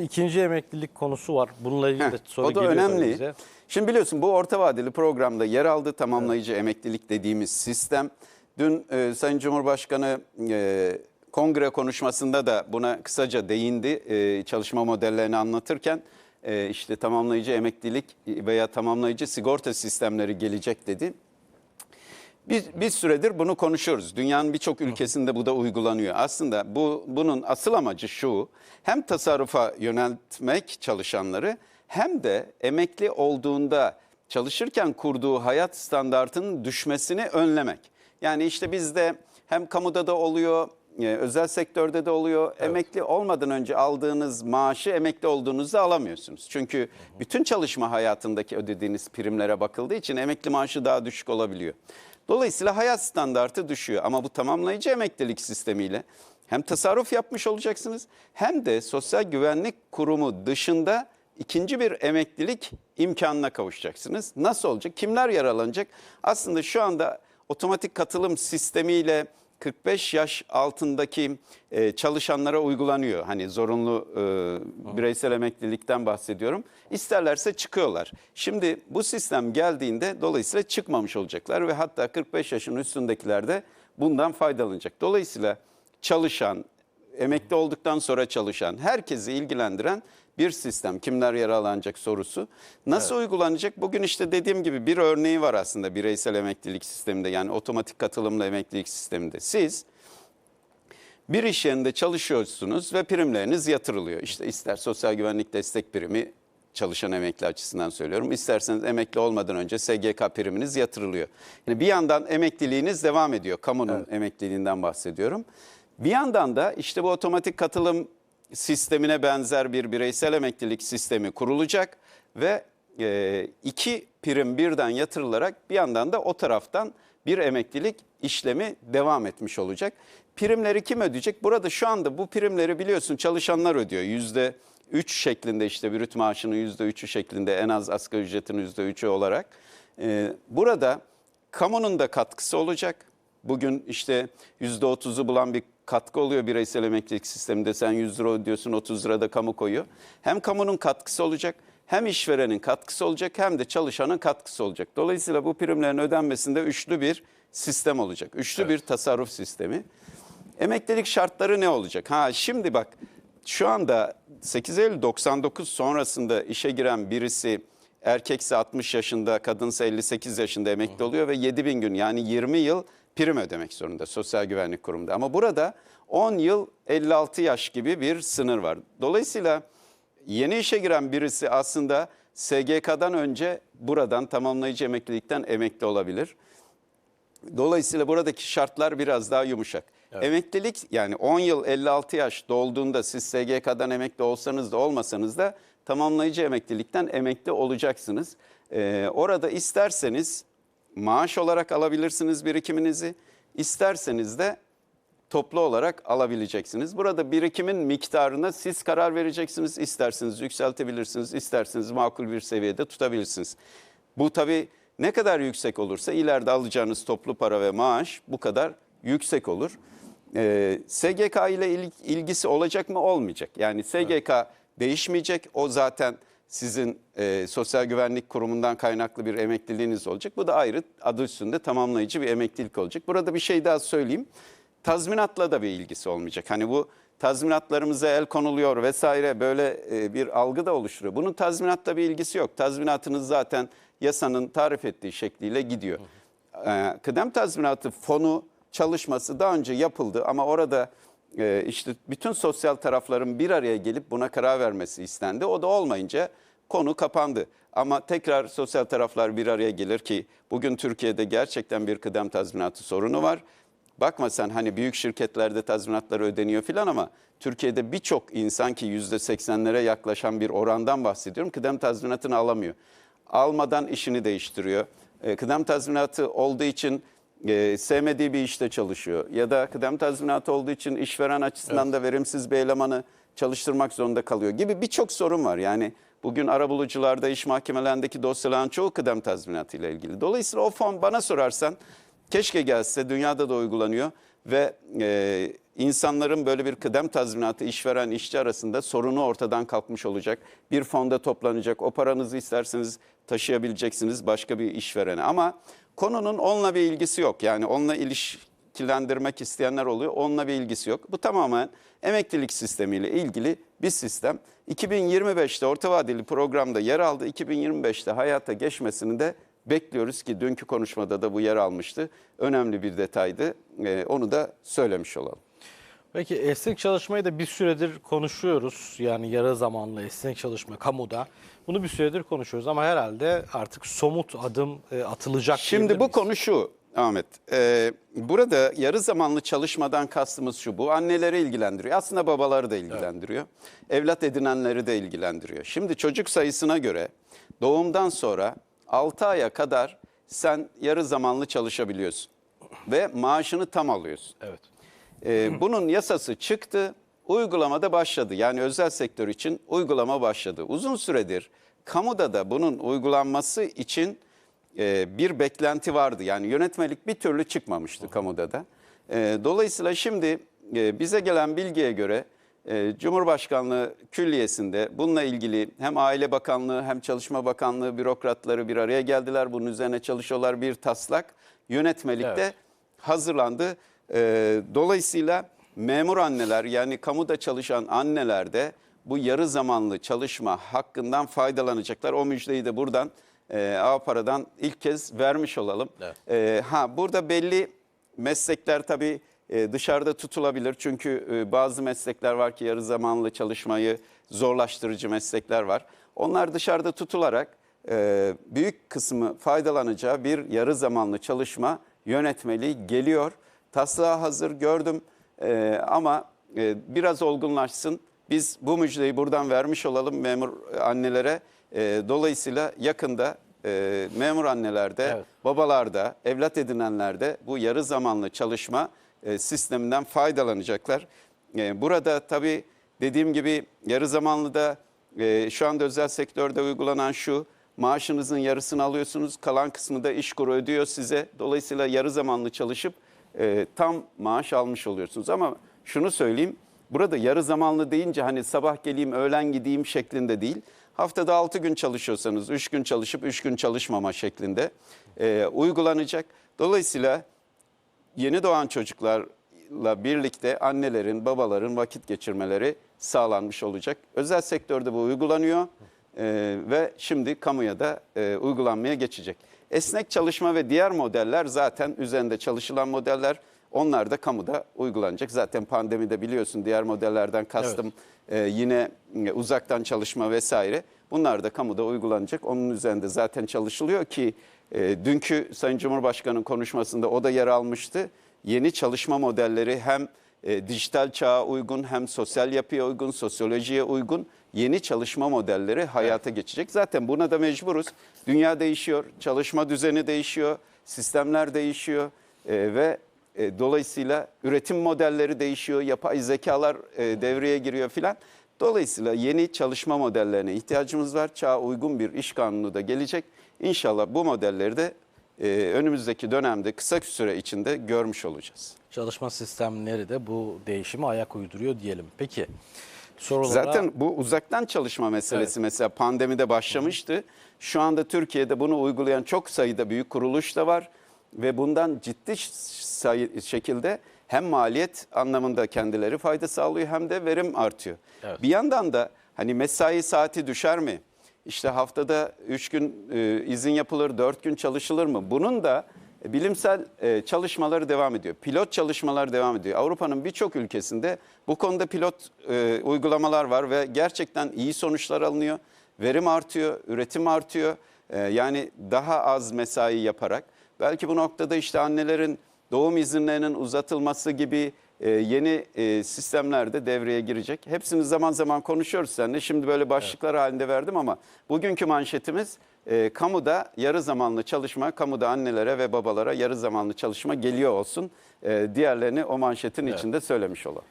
İkinci emeklilik konusu var. Bununla ilgili Heh, de soru o da önemli. bize. Şimdi biliyorsun bu orta vadeli programda yer aldı tamamlayıcı emeklilik dediğimiz sistem. Dün e, Sayın Cumhurbaşkanı e, kongre konuşmasında da buna kısaca değindi. E, çalışma modellerini anlatırken e, işte tamamlayıcı emeklilik veya tamamlayıcı sigorta sistemleri gelecek dedi. Bir, bir süredir bunu konuşuyoruz. Dünyanın birçok ülkesinde bu da uygulanıyor. Aslında bu bunun asıl amacı şu. Hem tasarrufa yöneltmek çalışanları hem de emekli olduğunda çalışırken kurduğu hayat standartının düşmesini önlemek. Yani işte bizde hem kamuda da oluyor, e, özel sektörde de oluyor. Emekli olmadan önce aldığınız maaşı emekli olduğunuzda alamıyorsunuz. Çünkü bütün çalışma hayatındaki ödediğiniz primlere bakıldığı için emekli maaşı daha düşük olabiliyor. Dolayısıyla hayat standartı düşüyor ama bu tamamlayıcı emeklilik sistemiyle hem tasarruf yapmış olacaksınız hem de Sosyal Güvenlik Kurumu dışında ikinci bir emeklilik imkanına kavuşacaksınız. Nasıl olacak? Kimler yararlanacak? Aslında şu anda otomatik katılım sistemiyle 45 yaş altındaki e, çalışanlara uygulanıyor. Hani zorunlu e, bireysel emeklilikten bahsediyorum. İsterlerse çıkıyorlar. Şimdi bu sistem geldiğinde dolayısıyla çıkmamış olacaklar ve hatta 45 yaşın üstündekiler de bundan faydalanacak. Dolayısıyla çalışan, emekli olduktan sonra çalışan, herkesi ilgilendiren bir sistem. Kimler yararlanacak sorusu. Nasıl uygulanacak? Bugün işte dediğim gibi bir örneği var aslında bireysel emeklilik sisteminde yani otomatik katılımlı emeklilik sisteminde. Siz bir iş yerinde çalışıyorsunuz ve primleriniz yatırılıyor. İşte ister sosyal güvenlik destek primi çalışan emekli açısından söylüyorum. İsterseniz emekli olmadan önce SGK priminiz yatırılıyor. Yani bir yandan emekliliğiniz devam ediyor. Kamunun emekliliğinden bahsediyorum. Bir yandan da işte bu otomatik katılım sistemine benzer bir bireysel emeklilik sistemi kurulacak ve e, iki prim birden yatırılarak bir yandan da o taraftan bir emeklilik işlemi devam etmiş olacak. Primleri kim ödeyecek? Burada şu anda bu primleri biliyorsun çalışanlar ödüyor. Yüzde 3 şeklinde işte brüt maaşının yüzde 3'ü şeklinde en az asgari ücretin yüzde 3'ü olarak. Ee, burada kamunun da katkısı olacak. Bugün işte yüzde 30'u bulan bir katkı oluyor bireysel emeklilik sisteminde. Sen 100 lira ödüyorsun 30 lira da kamu koyuyor. Hem kamunun katkısı olacak hem işverenin katkısı olacak hem de çalışanın katkısı olacak. Dolayısıyla bu primlerin ödenmesinde üçlü bir sistem olacak. Üçlü bir tasarruf sistemi. Emeklilik şartları ne olacak? Ha şimdi bak şu anda 8 Eylül 99 sonrasında işe giren birisi erkekse 60 yaşında, kadınsa 58 yaşında emekli oluyor ve 7 bin gün yani 20 yıl prim ödemek zorunda Sosyal Güvenlik Kurumu'nda. Ama burada 10 yıl 56 yaş gibi bir sınır var. Dolayısıyla yeni işe giren birisi aslında SGK'dan önce buradan tamamlayıcı emeklilikten emekli olabilir. Dolayısıyla buradaki şartlar biraz daha yumuşak. Emeklilik yani 10 yıl 56 yaş dolduğunda siz SGK'dan emekli olsanız da olmasanız da tamamlayıcı emeklilikten emekli olacaksınız. Ee, orada isterseniz maaş olarak alabilirsiniz birikiminizi, isterseniz de toplu olarak alabileceksiniz. Burada birikimin miktarına siz karar vereceksiniz. İsterseniz yükseltebilirsiniz, isterseniz makul bir seviyede tutabilirsiniz. Bu tabii ne kadar yüksek olursa ileride alacağınız toplu para ve maaş bu kadar yüksek olur. Ee, SGK ile il- ilgisi olacak mı? Olmayacak. Yani SGK değişmeyecek. O zaten sizin e, Sosyal Güvenlik Kurumu'ndan kaynaklı bir emekliliğiniz olacak. Bu da ayrı adı üstünde tamamlayıcı bir emeklilik olacak. Burada bir şey daha söyleyeyim. Tazminatla da bir ilgisi olmayacak. Hani bu tazminatlarımıza el konuluyor vesaire böyle e, bir algı da oluşturuyor. Bunun tazminatla bir ilgisi yok. Tazminatınız zaten yasanın tarif ettiği şekliyle gidiyor. Ee, kıdem tazminatı fonu çalışması daha önce yapıldı ama orada e, işte bütün sosyal tarafların bir araya gelip buna karar vermesi istendi. O da olmayınca konu kapandı. Ama tekrar sosyal taraflar bir araya gelir ki bugün Türkiye'de gerçekten bir kıdem tazminatı sorunu var. Bakma sen hani büyük şirketlerde tazminatları ödeniyor filan ama Türkiye'de birçok insan ki yüzde seksenlere yaklaşan bir orandan bahsediyorum kıdem tazminatını alamıyor. Almadan işini değiştiriyor. E, kıdem tazminatı olduğu için e, sevmediği bir işte çalışıyor. Ya da kıdem tazminatı olduğu için işveren açısından da verimsiz bir elemanı çalıştırmak zorunda kalıyor gibi birçok sorun var. Yani bugün arabulucularda iş mahkemelerindeki dosyaların çoğu kıdem tazminatı ile ilgili. Dolayısıyla o fon bana sorarsan keşke gelse dünyada da uygulanıyor ve e, insanların böyle bir kıdem tazminatı işveren işçi arasında sorunu ortadan kalkmış olacak. Bir fonda toplanacak. O paranızı isterseniz taşıyabileceksiniz başka bir işverene. Ama konunun onunla bir ilgisi yok. Yani onunla ilişkilendirmek isteyenler oluyor. Onunla bir ilgisi yok. Bu tamamen emeklilik sistemiyle ilgili bir sistem. 2025'te orta vadeli programda yer aldı. 2025'te hayata geçmesini de bekliyoruz ki dünkü konuşmada da bu yer almıştı. Önemli bir detaydı. Ee, onu da söylemiş olalım. Peki esnek çalışmayı da bir süredir konuşuyoruz. Yani yarı zamanlı esnek çalışma kamuda. Bunu bir süredir konuşuyoruz ama herhalde artık somut adım e, atılacak. Şimdi bu konu şu Ahmet. Ee, burada yarı zamanlı çalışmadan kastımız şu. Bu anneleri ilgilendiriyor. Aslında babaları da ilgilendiriyor. Evlat edinenleri de ilgilendiriyor. Şimdi çocuk sayısına göre doğumdan sonra 6 aya kadar sen yarı zamanlı çalışabiliyorsun. Ve maaşını tam alıyorsun. Evet. Ee, bunun yasası çıktı, uygulamada başladı. Yani özel sektör için uygulama başladı. Uzun süredir kamuda da bunun uygulanması için e, bir beklenti vardı. Yani yönetmelik bir türlü çıkmamıştı kamuda da. E, dolayısıyla şimdi e, bize gelen bilgiye göre e, Cumhurbaşkanlığı Külliyesi'nde bununla ilgili hem Aile Bakanlığı hem Çalışma Bakanlığı bürokratları bir araya geldiler. Bunun üzerine çalışıyorlar bir taslak yönetmelikte Evet. hazırlandı. Ee, dolayısıyla memur anneler yani kamuda çalışan anneler de bu yarı zamanlı çalışma hakkından faydalanacaklar. O müjdeyi de buradan e, Avpara'dan ilk kez vermiş olalım. Evet. Ee, ha burada belli meslekler tabii e, dışarıda tutulabilir. Çünkü e, bazı meslekler var ki yarı zamanlı çalışmayı zorlaştırıcı meslekler var. Onlar dışarıda tutularak e, büyük kısmı faydalanacağı bir yarı zamanlı çalışma yönetmeliği geliyor. Taslağı hazır gördüm e, ama e, biraz olgunlaşsın. Biz bu müjdeyi buradan vermiş olalım memur annelere. E, dolayısıyla yakında e, memur annelerde, Evet. babalarda, evlat edinenlerde bu yarı zamanlı çalışma e, sisteminden faydalanacaklar. E, burada tabii dediğim gibi yarı zamanlı da e, şu anda özel sektörde uygulanan şu maaşınızın yarısını alıyorsunuz kalan kısmı da iş kuru ödüyor size. Dolayısıyla yarı zamanlı çalışıp e, tam maaş almış oluyorsunuz. Ama şunu söyleyeyim burada yarı zamanlı deyince hani sabah geleyim öğlen gideyim şeklinde değil. Haftada 6 gün çalışıyorsanız 3 gün çalışıp 3 gün çalışmama şeklinde e, uygulanacak. Dolayısıyla yeni doğan çocuklarla birlikte annelerin, babaların vakit geçirmeleri sağlanmış olacak. Özel sektörde bu uygulanıyor e, ve şimdi kamuya da e, uygulanmaya geçecek. Esnek çalışma ve diğer modeller zaten üzerinde çalışılan modeller. Onlar da kamuda uygulanacak. Zaten pandemide biliyorsun diğer modellerden kastım e, yine e, uzaktan çalışma vesaire. Bunlar da kamuda uygulanacak. Onun üzerinde zaten çalışılıyor ki e, dünkü Sayın Cumhurbaşkanı'nın konuşmasında o da yer almıştı. Yeni çalışma modelleri hem e, dijital çağa uygun hem sosyal yapıya uygun, sosyolojiye uygun yeni çalışma modelleri hayata geçecek. Zaten buna da mecburuz. Dünya değişiyor, çalışma düzeni değişiyor, sistemler değişiyor e, ve e, dolayısıyla üretim modelleri değişiyor, yapay zekalar e, devreye giriyor filan. Dolayısıyla yeni çalışma modellerine ihtiyacımız var. Çağa uygun bir iş kanunu da gelecek. İnşallah bu modelleri de e, önümüzdeki dönemde kısa süre içinde görmüş olacağız. Çalışma sistemleri de bu değişime ayak uyduruyor diyelim. Peki sorulara... Zaten bu uzaktan çalışma meselesi mesela pandemide başlamıştı. Şu anda Türkiye'de bunu uygulayan çok sayıda büyük kuruluş da var ve bundan ciddi sayı, şekilde hem maliyet anlamında kendileri fayda sağlıyor hem de verim artıyor. Evet. Bir yandan da hani mesai saati düşer mi? İşte haftada 3 gün e, izin yapılır, 4 gün çalışılır mı? Bunun da e, bilimsel e, çalışmaları devam ediyor. Pilot çalışmalar devam ediyor. Avrupa'nın birçok ülkesinde bu konuda pilot e, uygulamalar var ve gerçekten iyi sonuçlar alınıyor. Verim artıyor, üretim artıyor. E, yani daha az mesai yaparak. Belki bu noktada işte annelerin doğum izinlerinin uzatılması gibi e, yeni e, sistemler de devreye girecek. Hepsini zaman zaman konuşuyoruz seninle. Şimdi böyle başlıklar halinde verdim ama bugünkü manşetimiz e, kamuda yarı zamanlı çalışma, kamuda annelere ve babalara yarı zamanlı çalışma geliyor olsun. E, diğerlerini o manşetin içinde söylemiş olalım.